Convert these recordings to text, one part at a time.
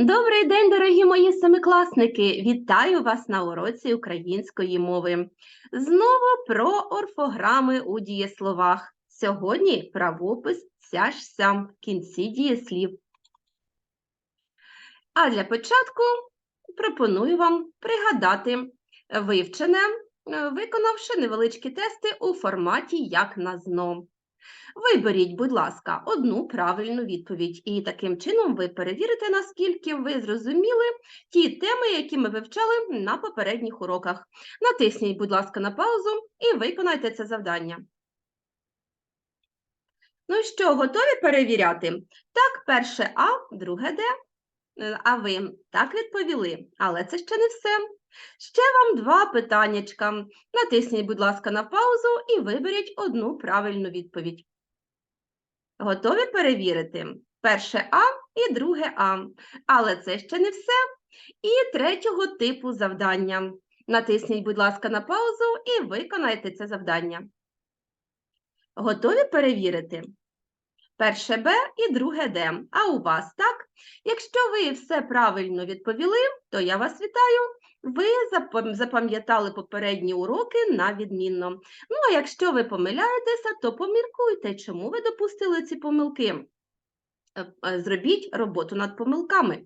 Добрий день, дорогі мої семикласники! Вітаю вас на уроці української мови. Знову про орфограми у дієсловах. Сьогодні правопис ця ж сям в кінці дієслів. А для початку пропоную вам пригадати вивчене, виконавши невеличкі тести у форматі як на ЗНО. Виберіть, будь ласка, одну правильну відповідь, і таким чином ви перевірите, наскільки ви зрозуміли ті теми, які ми вивчали на попередніх уроках. Натисніть, будь ласка, на паузу і виконайте це завдання. Ну що, готові перевіряти? Так, перше А, друге Д. Е, А ви так відповіли, але це ще не все. Ще вам два питаннячка. Натисніть, будь ласка, на паузу і виберіть одну правильну відповідь. Готові перевірити? Перше А і друге А. Але це ще не все. І третього типу завдання. Натисніть, будь ласка, на паузу і виконайте це завдання. Готові перевірити? Перше Б і друге Д. А у вас так? Якщо ви все правильно відповіли, то я вас вітаю. Ви запам'ятали попередні уроки на відмінно. Ну, а якщо ви помиляєтеся, то поміркуйте, чому ви допустили ці помилки. Е, е, Зробіть роботу над помилками.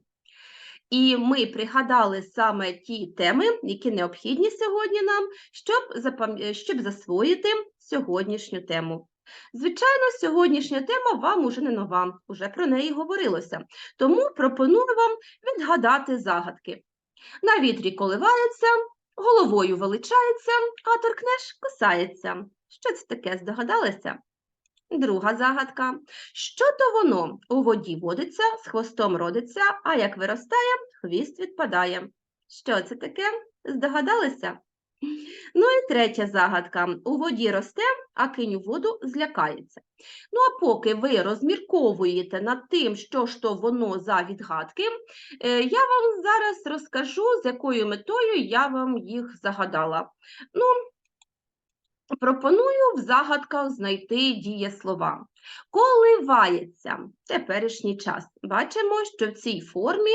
І ми пригадали саме ті теми, які необхідні сьогодні нам, щоб, щоб засвоїти сьогоднішню тему. Звичайно, сьогоднішня тема вам уже не нова, уже про неї говорилося. Тому пропоную вам відгадати загадки. На вітрі коливається, головою величається, а торкнеш кусається. Що це таке, здогадалися? Друга загадка. Що то воно? У воді водиться, з хвостом родиться, а як виростає, хвіст відпадає. Що це таке? Здогадалися? Ну і третя загадка. У воді росте, а кинь у воду злякається. Ну а поки ви розмірковуєте над тим, що ж то воно за відгадки, е, я вам зараз розкажу, з якою метою я вам їх загадала. Ну, пропоную в загадках знайти дієслова. Коливається теперішній час. Бачимо, що в цій формі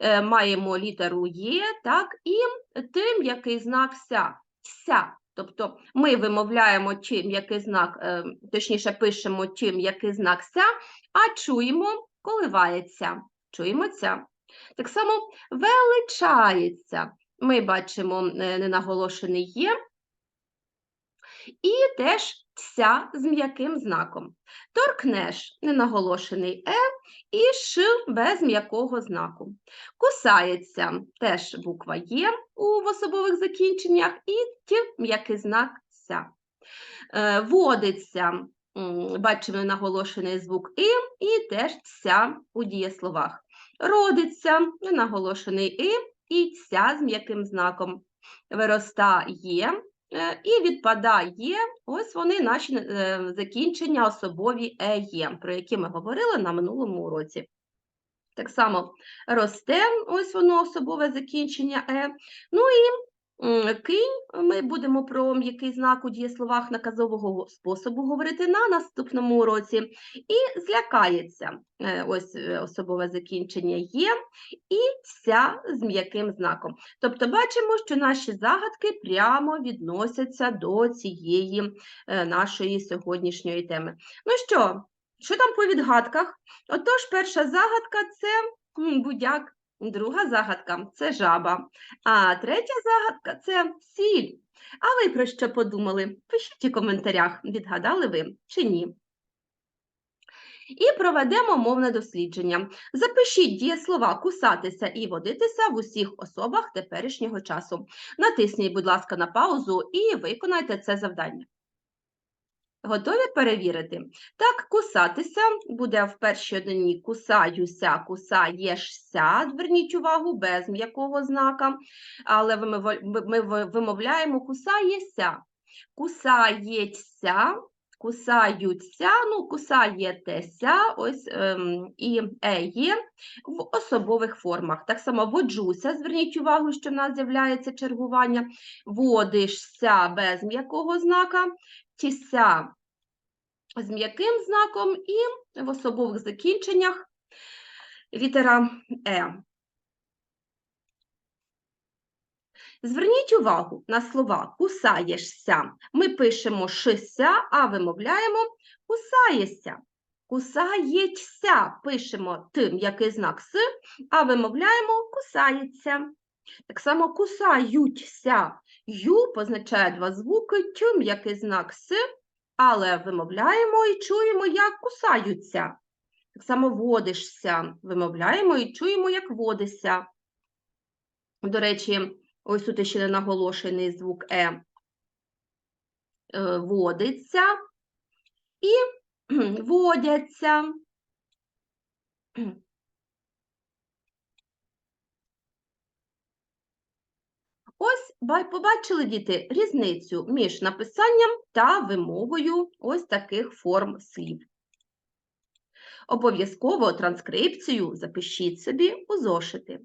е, маємо літеру Є, так, і тим, який знак ся. ся. Тобто ми вимовляємо чим який знак, е, точніше пишемо чим який знак ся, а чуємо коливається. Чуємо ця. Так само величається. Ми бачимо е, ненаголошений є, і теж ся з м'яким знаком. Торкнеш ненаголошений е і ш без м'якого знаку. Кусається теж буква Є у особових закінченнях і ті м'який знак ся. Е, Водиться, бачимо ненаголошений звук і, і теж ся у дієсловах. Родиться ненаголошений і, і ця з м'яким знаком. Виростає і відпадає, ось вони наші е, закінчення особові ЕЄ, про які ми говорили на минулому уроці. Так само росте, ось воно особове закінчення Е. Ну і кинь, ми будемо про м'який знак у дієсловах наказового способу говорити на наступному уроці. І злякається, Е, ось е, особове закінчення є, і ця з м'яким знаком. Тобто бачимо, що наші загадки прямо відносяться до цієї е, нашої сьогоднішньої теми. Ну що, що там по відгадках? Отож, перша загадка це будяк, друга загадка це жаба, а третя загадка це сіль. А ви про що подумали? Пишіть у коментарях, відгадали ви чи ні. І проведемо мовне дослідження. Запишіть дієслова кусатися і водитися в усіх особах теперішнього часу. Натисніть, будь ласка, на паузу і виконайте це завдання. Готові перевірити? Так, кусатися. Буде в першій одині кусаюся, кусаєшся, зверніть увагу, без м'якого знака, але ми вимовляємо кусаєся, кусається, кусаються, ну, кусаєтеся, ось ем, і е в особових формах. Так само воджуся, зверніть увагу, що в нас з'являється чергування, водишся без м'якого знака, тіся з м'яким знаком і в особових закінченнях літера Е. Зверніть увагу на слова кусаєшся. Ми пишемо шися, а вимовляємо кусаєшся. Кусається. Пишемо т, м'який знак с, а вимовляємо кусається. Так само кусаються. Ю позначає два звуки, тю м'який знак с, але вимовляємо і чуємо, як кусаються. Так само водишся. Вимовляємо і чуємо, як водишся. До речі, ось тут ще не наголошений звук Е. Водиться і водяться. Ось побачили діти різницю між написанням та вимовою ось таких форм слів. Обов'язково транскрипцію запишіть собі у зошити.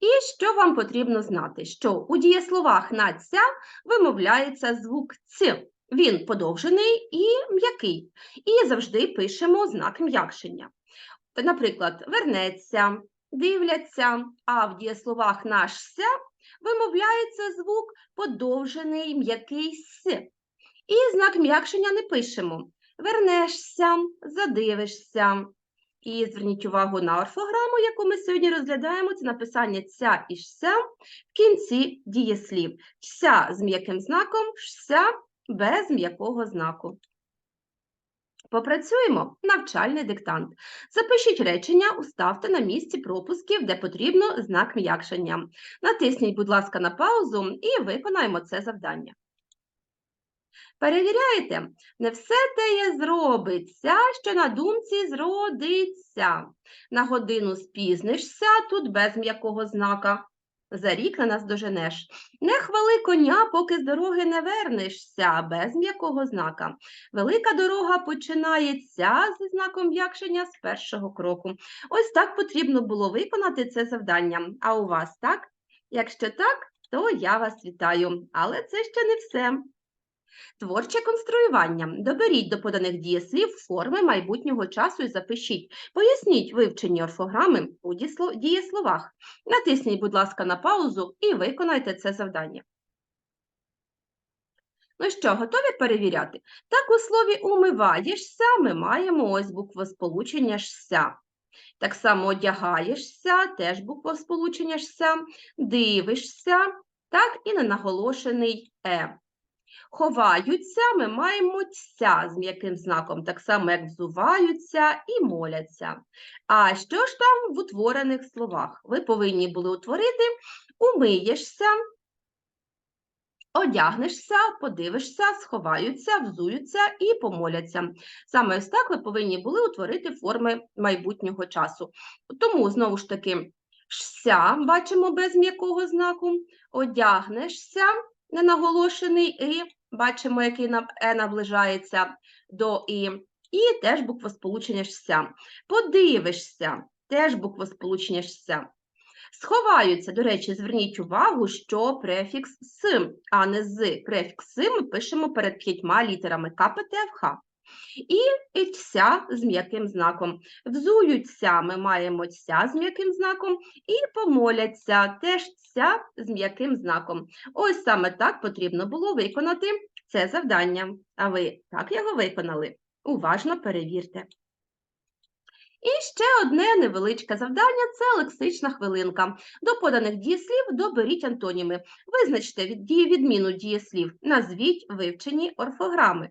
І що вам потрібно знати? Що у дієсловах на ця вимовляється звук ц. Він подовжений і м'який. І завжди пишемо знак м'якшення. Наприклад, вернеться, дивляться, а в дієсловах наш ся вимовляється звук подовжений м'який с. І знак м'якшення не пишемо. Вернешся, задивишся. І зверніть увагу на орфограму, яку ми сьогодні розглядаємо, це написання ця і ся в кінці дієслів. Ся з м'яким знаком, ся без м'якого знаку. Попрацюємо навчальний диктант. Запишіть речення, уставте на місці пропусків, де потрібно знак м'якшення. Натисніть, будь ласка, на паузу і виконаємо це завдання. Перевіряєте, не все те є зробиться, що на думці зродиться. На годину спізнишся, тут без м'якого знака. За рік на нас доженеш. Не хвали коня, поки з дороги не вернешся, без м'якого знака. Велика дорога починається зі знаком м'якшення з першого кроку. Ось так потрібно було виконати це завдання. А у вас так? Якщо так, то я вас вітаю. Але це ще не все. Творче конструювання. Доберіть до поданих дієслів форми майбутнього часу і запишіть. Поясніть вивчені орфограми у дієсловах. Натисніть, будь ласка, на паузу і виконайте це завдання. Ну що, готові перевіряти? Так у слові умиваєшся ми маємо ось буквосполучення «ся». Так само одягаєшся, теж буквосполучення «ся», дивишся, так і ненаголошений е. Ховаються, ми маємо ця з м'яким знаком, так само, як взуваються і моляться. А що ж там в утворених словах? Ви повинні були утворити умиєшся, одягнешся, подивишся, сховаються, взуються і помоляться. Саме ось так ви повинні були утворити форми майбутнього часу. Тому, знову ж таки, «ся» бачимо без м'якого знаку, одягнешся, ненаголошений і, бачимо, який на е наближається до і, і теж буквосполучення «ся». Подивишся, теж буквосполучення «ся». Сховаються, до речі, зверніть увагу, що префікс «с», а не «з». Префікс «с» ми пишемо перед п'ятьма літерами К, П, Т, Ф, Х. І «ся» з м'яким знаком. Взуються ми маємо «ся» з м'яким знаком, і помоляться теж «ся» з м'яким знаком. Ось саме так потрібно було виконати це завдання. А ви так його виконали? Уважно перевірте. І ще одне невеличке завдання це лексична хвилинка. До поданих дієслів доберіть антоніми. Визначте відміну дієслів. Назвіть вивчені орфограми.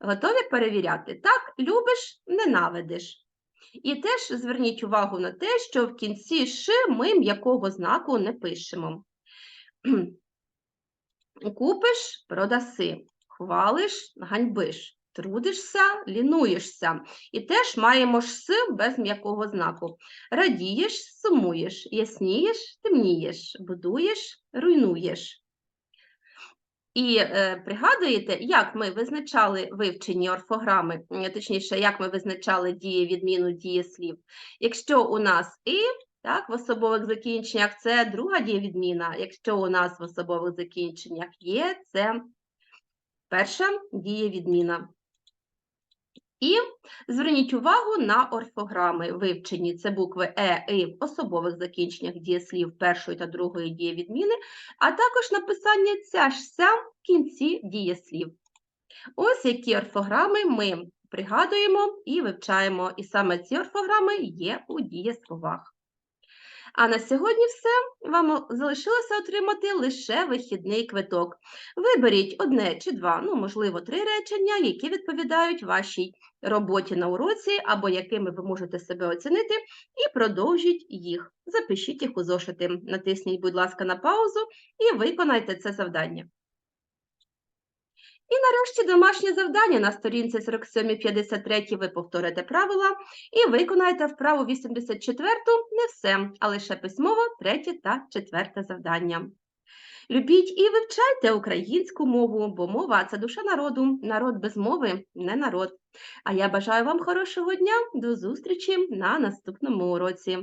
Готові перевіряти? Так, любиш, ненавидиш. І теж зверніть увагу на те, що в кінці «ш» ми м'якого знаку не пишемо. Купиш, продаси, хвалиш, ганьбиш, трудишся, лінуєшся. І теж маємо ж без м'якого знаку. Радієш, сумуєш, яснієш, темнієш, будуєш, руйнуєш. І е, пригадуєте, як ми визначали вивчені орфограми, точніше, як ми визначали дії відміну дієслів. Якщо у нас і так, в особових закінченнях це друга дієвідміна. Якщо у нас в особових закінченнях є, це перша дієвідміна. І зверніть увагу на орфограми. Вивчені це букви Е, І в особових закінченнях дієслів першої та другої дієвідміни, а також написання ця ж ся в кінці дієслів. Ось які орфограми ми пригадуємо і вивчаємо, і саме ці орфограми є у дієсловах. А на сьогодні все. Вам залишилося отримати лише вихідний квиток. Виберіть одне чи два, ну, можливо, три речення, які відповідають вашій роботі на уроці, або якими ви можете себе оцінити, і продовжіть їх. Запишіть їх у зошити. Натисніть, будь ласка, на паузу і виконайте це завдання. І нарешті домашнє завдання на сторінці 47-53 ви повторите правила і виконаєте вправу 84 не все, а лише письмово третє та четверте завдання. Любіть і вивчайте українську мову, бо мова це душа народу. Народ без мови не народ. А я бажаю вам хорошого дня. До зустрічі на наступному уроці.